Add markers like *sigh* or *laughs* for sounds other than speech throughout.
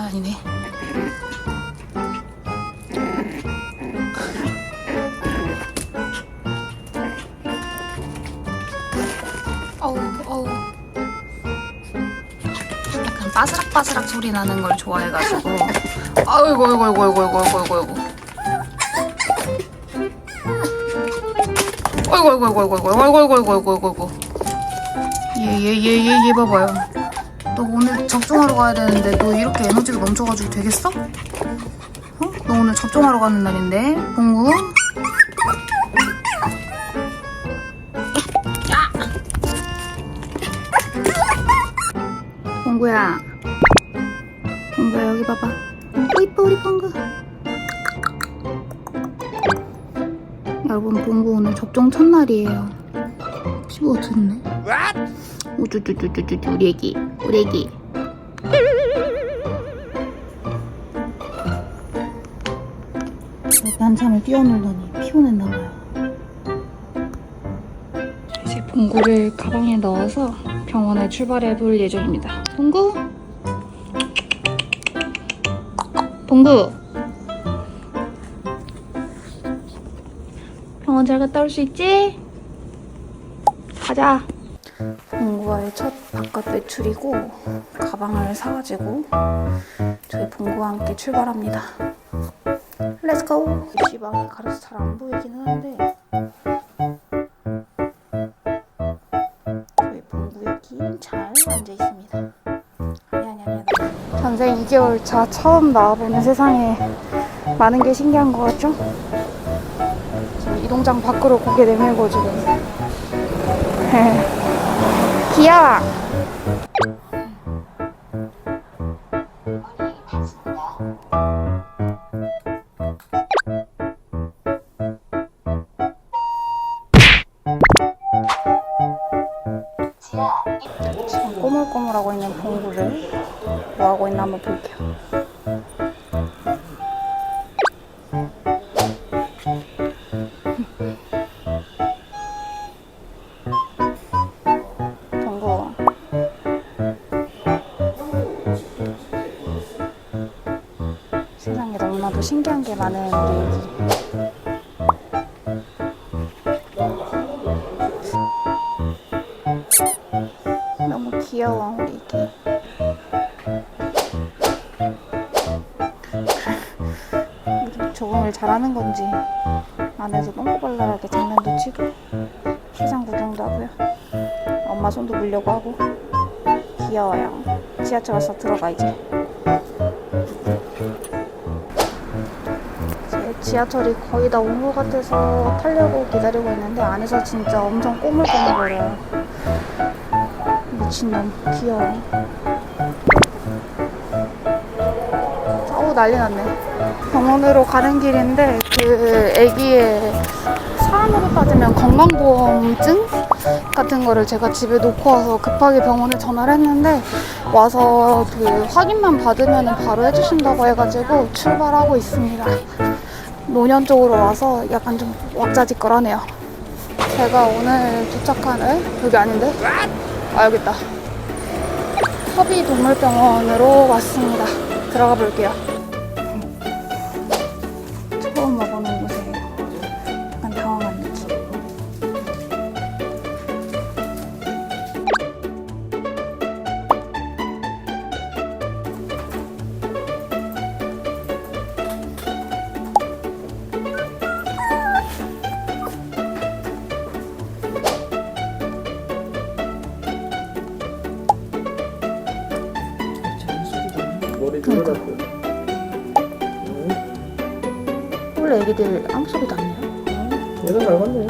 아 아니네. 어우 어우. 약간 바스락바스락 소리 나는 걸 좋아해가지고. 아이고 아이고 아이고 아이고 아이고 아이고 아이고. 아이고 아이고 아이고 아이고 아이고 아이고 아이고 아이고 아이고 아이고 아이고 얘얘 얘 얘 얘 봐봐요 너 오늘 접종하러 가야 되는데 너 이렇게 에너지가 넘쳐가지고 되겠어? 어? 너 오늘 접종하러 가는 날인데 봉구 야! 봉구야 봉구야 여기 봐봐 어 이뻐 우리 봉구 여러분 봉구 오늘 접종 첫날이에요 피부 어떻네 우쭈쭈쭈쭈쭈 우리 애기 우리 애기 한참을 뛰어놀더니 피곤했나봐요. 이제 봉구를 가방에 넣어서 병원에 출발해 볼 예정입니다. 봉구? 봉구! 병원 잘 갔다 올 수 있지? 가자. 봉구와의 첫 바깥 외출이고 가방을 사가지고 저희 봉구와 함께 출발합니다. 렛츠고! 지방이 가려서 잘 안 보이기는 한데 저희 봉구 여기 잘 앉아 있습니다. 아니 아니 아니. 전생 2개월 차 처음 나와보는 세상에 많은 게 신기한 것 같죠? 지금 이동장 밖으로 고개 내밀고 지금 *laughs* 귀여워. 꼬물꼬물하고 있는 봉구를 뭐하고 있나 한번 볼게요 너무나도 신기한 게 많은 우리 너무 귀여워 우리 우리 적응을 잘하는 건지 안에서 똥꼬발랄하게 장난도 치고 시장 구경도 하고요. 엄마 손도 물려고 하고. 귀여워요. 지하철 와서 들어가 이제 지하철이 거의 다 온 것 같아서 타려고 기다리고 있는데 안에서 진짜 엄청 꼬물꼬물거려요. 미친놈 귀여워. 어우 난리 났네. 병원으로 가는 길인데 그 애기의 사안으로 따지면 건강보험증 같은 거를 제가 집에 놓고 와서 급하게 병원에 전화를 했는데 와서 그 확인만 받으면 바로 해주신다고 해가지고 출발하고 있습니다 노년 쪽으로 와서 약간 좀 왁자지껄하네요 제가 오늘 도착한 에? 여기 아닌데? 아 여기 있다 허비동물병원으로 왔습니다 들어가 볼게요 머리 들어갔어. 원래 애기들 아무 소리도 안 내요 얘가 잘 맞네.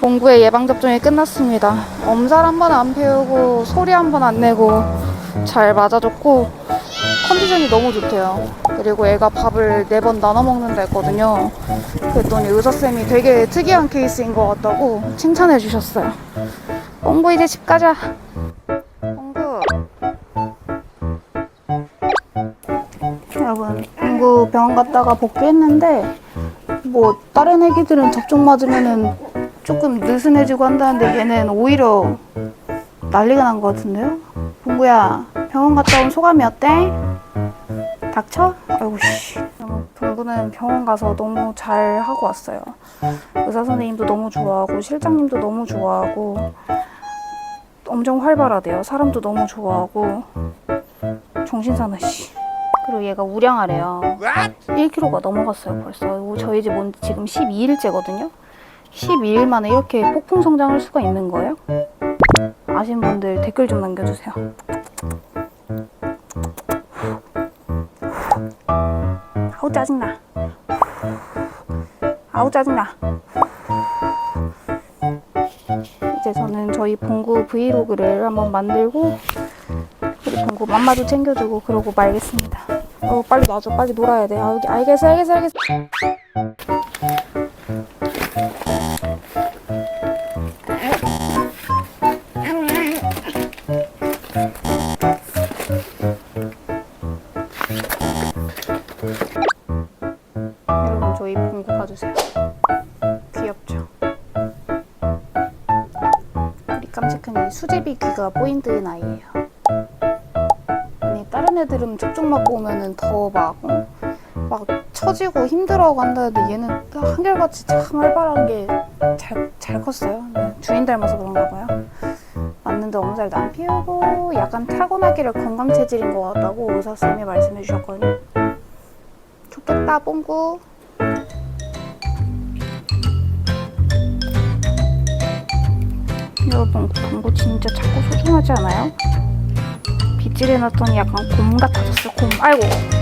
봉구의 예방접종이 끝났습니다. 엄살 한 번 안 피우고 소리 한 번 안 내고 잘 맞아줬고 컨디션이 너무 좋대요. 그리고 애가 밥을 네 번 나눠 먹는다 했거든요. 그랬더니 의사쌤이 되게 특이한 케이스인 것 같다고 칭찬해 주셨어요. 봉구 이제 집 가자. 여러분, 봉구 병원 갔다가 복귀했는데 뭐 다른 애기들은 접종 맞으면은 조금 느슨해지고 한다는데 얘는 오히려 난리가 난 것 같은데요? 봉구야 병원 갔다 온 소감이 어때? 닥쳐? 아이고 씨 봉구는 병원 가서 너무 잘 하고 왔어요 의사 선생님도 너무 좋아하고 실장님도 너무 좋아하고 엄청 활발하대요 사람도 너무 좋아하고 정신사나 씨 그리고 얘가 우량하래요 1kg가 넘어갔어요 벌써 저희 집 온 지금 12일째거든요 12일 만에 이렇게 폭풍 성장할 수가 있는 거예요? 아시는 분들 댓글 좀 남겨주세요. 아우 짜증나. 아우 짜증나. 이제 저는 저희 봉구 브이로그를 한번 만들고 우리 봉구 맘마도 챙겨주고 그러고 말겠습니다. 어 빨리 놔줘 빨리 놀아야 돼. 아, 여기 알겠어 알겠어 알겠어. 여러분 저희 봉구 봐주세요. 귀엽죠? 우리 깜찍한 이 수제비 귀가 포인트인 아이예요. 애들은 접종 맞고 오면은 더막 어? 막 처지고 힘들어하고 한다는데 얘는 한결같이 참 활발한 게잘잘 컸어요. 네, 주인 닮아서 그런가 봐요. 맞는데 엄살도 안 피우고 약간 타고나기를 건강 체질인 것 같다고 의사 선생님이 말씀해 주셨거든요. 좋겠다 뽕구 여러분 광고 진짜 작고 소중하지 않아요? 빗질해놨더니 약간 곰 같아졌어 곰. 아이고